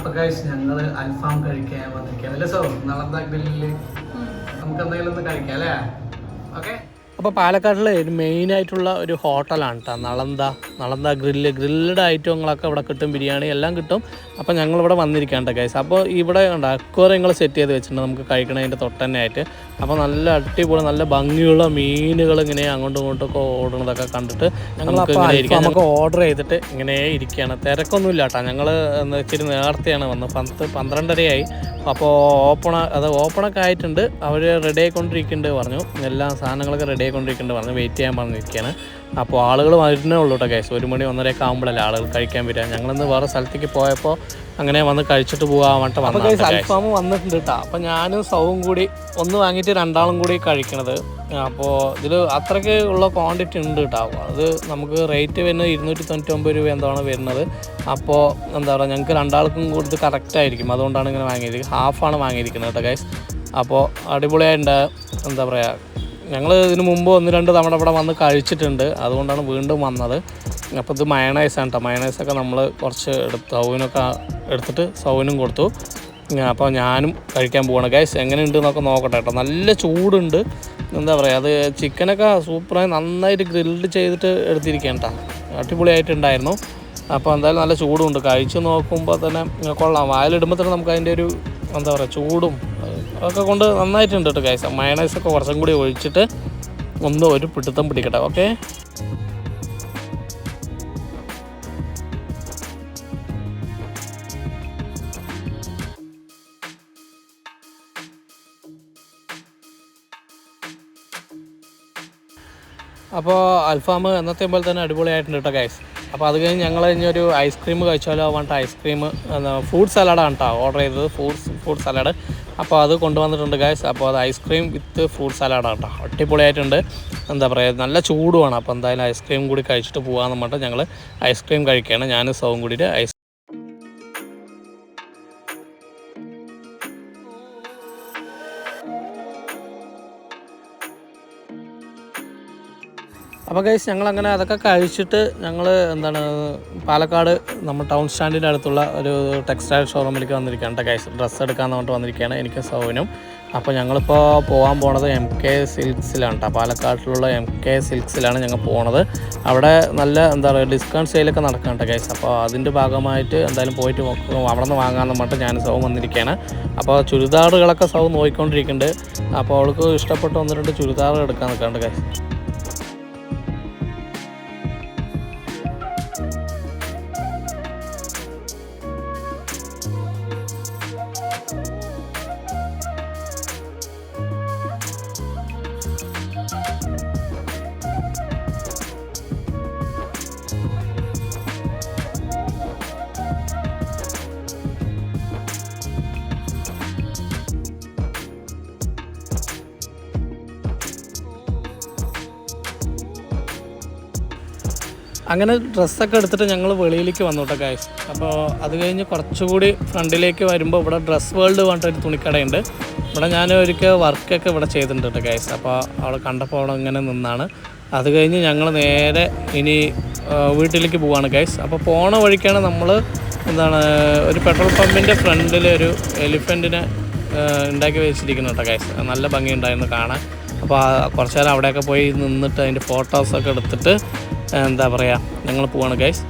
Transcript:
അപ്പൊ കഴിച്ച് ഞങ്ങൾ അൽഫാം കഴിക്കാൻ വന്നിരിക്കാം അല്ലേ സോ? നളന്ത ഗ്രില്ലിൽ നമുക്ക് എന്തെങ്കിലും ഒന്ന് കഴിക്കാം അല്ലേ? ഓക്കെ അപ്പോൾ പാലക്കാട്ടിൽ ആയിട്ടുള്ള ഒരു ഹോട്ടലാണ് കേട്ടോ നളന്ത നളന്ത ഗ്രില്ല് ഗ്രില്ലഡ് ഐറ്റങ്ങളൊക്കെ ഇവിടെ കിട്ടും ബിരിയാണി എല്ലാം കിട്ടും. അപ്പോൾ ഞങ്ങളിവിടെ വന്നിരിക്കാണ്ട് ഗൈസ് അപ്പോൾ ഇവിടെ ഉണ്ട് അക്വറിയങ്ങൾ സെറ്റ് ചെയ്ത് വെച്ചിട്ടുണ്ട് നമുക്ക് കഴിക്കണതിന്റെ തൊട്ട് തന്നെ ആയിട്ട് അപ്പോൾ നല്ല അടിപൊളി നല്ല ഭംഗിയുള്ള മീനുകൾ ഇങ്ങനെ അങ്ങോട്ടും ഇങ്ങോട്ടും ഒക്കെ ഓടുന്നതൊക്കെ കണ്ടിട്ട് ഞങ്ങൾ നമുക്ക് ഓർഡർ ചെയ്തിട്ട് ഇങ്ങനെ ഇരിക്കുകയാണ്. തിരക്കൊന്നുമില്ല കേട്ടോ ഞങ്ങൾ ഇച്ചിരി നേരത്തെയാണ് വന്നത്. പത്ത് പന്ത്രണ്ടരയായി. അപ്പോൾ ഓപ്പൺ അത് ഓപ്പണൊക്കെ ആയിട്ടുണ്ട്. അവർ റെഡി ആയിക്കൊണ്ടിരിക്കുന്നുണ്ട് പറഞ്ഞു. എല്ലാ സാധനങ്ങളൊക്കെ റെഡി ആയിക്കൊണ്ടിരിക്കുന്നുണ്ട് പറഞ്ഞ് വെയിറ്റ് ചെയ്യാൻ പറഞ്ഞിരിക്കുകയാണ്. അപ്പോൾ ആളുകൾ വരുന്നേ ഉള്ളൂ കേട്ടോ കേസ് ഒരു മണി ഒന്നരയൊക്കെ ആകുമ്പോഴല്ലേ ആളുകൾ കഴിക്കാൻ വരിക. ഞങ്ങളിന്ന് വേറെ സ്ഥലത്തേക്ക് പോയപ്പോൾ അങ്ങനെ വന്ന് കഴിച്ചിട്ട് പോകാൻ വേണ്ടി വന്നത് അൽഫാം വന്നിട്ടുണ്ട് കേട്ടോ. അപ്പോൾ ഞാനും സൗവും കൂടി ഒന്ന് വാങ്ങിയിട്ട് രണ്ടാളും കൂടി കഴിക്കണത്. അപ്പോൾ ഇതിൽ അത്രയ്ക്ക് ഉള്ള ക്വാണ്ടിറ്റി ഉണ്ട് കേട്ടോ. അത് നമുക്ക് റേറ്റ് വരുന്നത് ഇരുന്നൂറ്റി തൊണ്ണൂറ്റൊമ്പത് രൂപ എന്താണ് വരുന്നത്. അപ്പോൾ എന്താ പറയുക ഞങ്ങൾക്ക് രണ്ടാൾക്കും കൂടുതൽ കറക്റ്റ് ആയിരിക്കും. അതുകൊണ്ടാണ് ഇങ്ങനെ വാങ്ങിയത്. ഹാഫാണ് വാങ്ങിയിരിക്കുന്നത് കേട്ടോ ഗൈസ് അപ്പോൾ അടിപൊളിയായിട്ടുണ്ട് എന്താ പറയുക ഞങ്ങൾ ഇതിന് മുമ്പ് ഒന്ന് രണ്ട് തവണ ഇവിടെ വന്ന് കഴിച്ചിട്ടുണ്ട്. അതുകൊണ്ടാണ് വീണ്ടും വന്നത്. അപ്പോൾ ഇത് മയണൈസാണ് കേട്ടോ മയണൈസൊക്കെ നമ്മൾ കുറച്ച് എടുത്ത് സൗവിനൊക്കെ എടുത്തിട്ട് സൗവിനും കൊടുത്തു. അപ്പോൾ ഞാനും കഴിക്കാൻ പോവാണ്. ഗൈസ് എങ്ങനെയുണ്ട് എന്നൊക്കെ നോക്കട്ടെ കേട്ടോ നല്ല ചൂടുണ്ട്. എന്താ പറയുക അത് ചിക്കനൊക്കെ സൂപ്പറായി നന്നായിട്ട് ഗ്രിൽഡ് ചെയ്തിട്ട് എടുത്തിരിക്കുകയാണ് കേട്ടോ അടിപൊളിയായിട്ടുണ്ടായിരുന്നു. അപ്പോൾ എന്തായാലും നല്ല ചൂടുണ്ട്. കഴിച്ച് നോക്കുമ്പോൾ തന്നെ കൊള്ളാം. വായിലിടുമ്പോൾ തന്നെ നമുക്ക് അതിന്റെ ഒരു എന്താ പറയുക ചൂടും അതൊക്കെ കൊണ്ട് നന്നായിട്ടുണ്ട് കേട്ടോ ഗൈസ് മയണൈസൊക്കെ കുറച്ചും കൂടി ഒഴിച്ചിട്ട് ഒന്ന് ഒരു പിടുത്തം പിടിക്കട്ടെ ഓക്കെ അപ്പോൾ അൽഫാം എന്നത്തെ പോലെ തന്നെ അടിപൊളിയായിട്ടുണ്ട് കേട്ടോ ഗൈസ് അപ്പോൾ അത് കഴിഞ്ഞ് ഞങ്ങൾ ഒരു ഐസ്ക്രീം കഴിച്ചാലോ പറഞ്ഞിട്ട് ഐസ്ക്രീം ഫ്രൂട്ട് സലാഡാണ് കേട്ടോ ഓർഡർ ചെയ്തത്. ഫ്രൂട്ട്സ് ഫ്രൂട്ട് സലാഡ് അപ്പോൾ അത് കൊണ്ടുവന്നിട്ടുണ്ട് ഗായ്സ് അപ്പോൾ അത് ഐസ്ക്രീം വിത്ത് ഫ്രൂട്ട് സലാഡാണ് കേട്ടോ അടിപൊളിയായിട്ടുണ്ട്. എന്താ പറയുക നല്ല ചൂടുമാണ്. അപ്പോൾ എന്തായാലും ഐസ്ക്രീം കൂടി കഴിച്ചിട്ട് പോകാമെന്ന് പറഞ്ഞിട്ട് ഞങ്ങൾ ഐസ്ക്രീം കഴിക്കുകയാണ്. ഞാനും സൗകര്യം കൂടിയിട്ട് ഐസ് അപ്പോൾ ഗൈസ് ഞങ്ങൾ അങ്ങനെ അതൊക്കെ കഴിച്ചിട്ട് ഞങ്ങൾ എന്താണ് പാലക്കാട് നമ്മൾ ടൗൺ സ്റ്റാൻഡിന്റെ അടുത്തുള്ള ഒരു ടെക്സ്റ്റൈൽ ഷോറൂമിലേക്ക് വന്നിരിക്കുകയാണ് കേട്ടോ ഗൈസ് ഡ്രസ്സ് എടുക്കാൻ പറഞ്ഞിട്ട് വന്നിരിക്കുകയാണ് എനിക്ക് സൗവിനും. അപ്പോൾ ഞങ്ങളിപ്പോൾ പോകാൻ പോണത് എം കെ സിൽക്സിലാണ് കേട്ടോ പാലക്കാട്ടിലുള്ള എം കെ സിൽക്സിലാണ് ഞങ്ങൾ പോണത്. അവിടെ നല്ല എന്താ പറയുക ഡിസ്കൗണ്ട് സെയിലൊക്കെ നടക്കാം കേട്ടോ ഗൈസ് അപ്പോൾ അതിന്റെ ഭാഗമായിട്ട് എന്തായാലും പോയിട്ട് അവിടെ നിന്ന് വാങ്ങാമെന്ന് പറഞ്ഞിട്ട് ഞാൻ സൗ വന്നിരിക്കുകയാണ്. അപ്പോൾ ചുരിദാറുകളൊക്കെ സൗ നോക്കിക്കൊണ്ടിരിക്കുന്നുണ്ട് അപ്പോൾ അവൾക്ക് ഇഷ്ടപ്പെട്ട ഒന്ന് രണ്ട് ചുരിദാറുകൾ എടുക്കാൻ നിൽക്കാണ്ട് ഗൈസ് അങ്ങനെ ഡ്രസ്സൊക്കെ എടുത്തിട്ട് ഞങ്ങൾ വെളിയിലേക്ക് വന്നു കേട്ടോ ഗായ്സ് അപ്പോൾ അത് കഴിഞ്ഞ് കുറച്ചുകൂടി ഫ്രണ്ടിലേക്ക് വരുമ്പോൾ ഇവിടെ ഡ്രസ്സ് വേൾഡ് പറഞ്ഞിട്ടൊരു തുണിക്കടയുണ്ട്. ഇവിടെ ഞാൻ ഒരിക്കൽ വർക്കൊക്കെ ഇവിടെ ചെയ്തിട്ടുണ്ട് കേട്ടോ ഗൈസ് അപ്പോൾ അവിടെ കണ്ടപ്പോൾ അവിടെ ഇങ്ങനെ നിന്നാണ്. അത് കഴിഞ്ഞ് ഞങ്ങൾ നേരെ ഇനി വീട്ടിലേക്ക് പോവാണ് ഗൈസ് അപ്പോൾ പോണ വഴിക്കാണ് നമ്മൾ എന്താണ് ഒരു പെട്രോൾ പമ്പിന്റെ ഫ്രണ്ടിൽ ഒരു എലിഫന്റിനെ ഉണ്ടാക്കി വെച്ചിരിക്കുന്നു കേട്ടോ ഗൈസ് നല്ല ഭംഗി ഉണ്ടായിരുന്നു കാണാൻ അപ്പോൾ കുറച്ച് നേരം അവിടെയൊക്കെ പോയി നിന്നിട്ട് അതിന്റെ ഫോട്ടോസൊക്കെ എടുത്തിട്ട് എന്താ പറയുക ഞങ്ങൾ പോവാണ് ഗൈസ്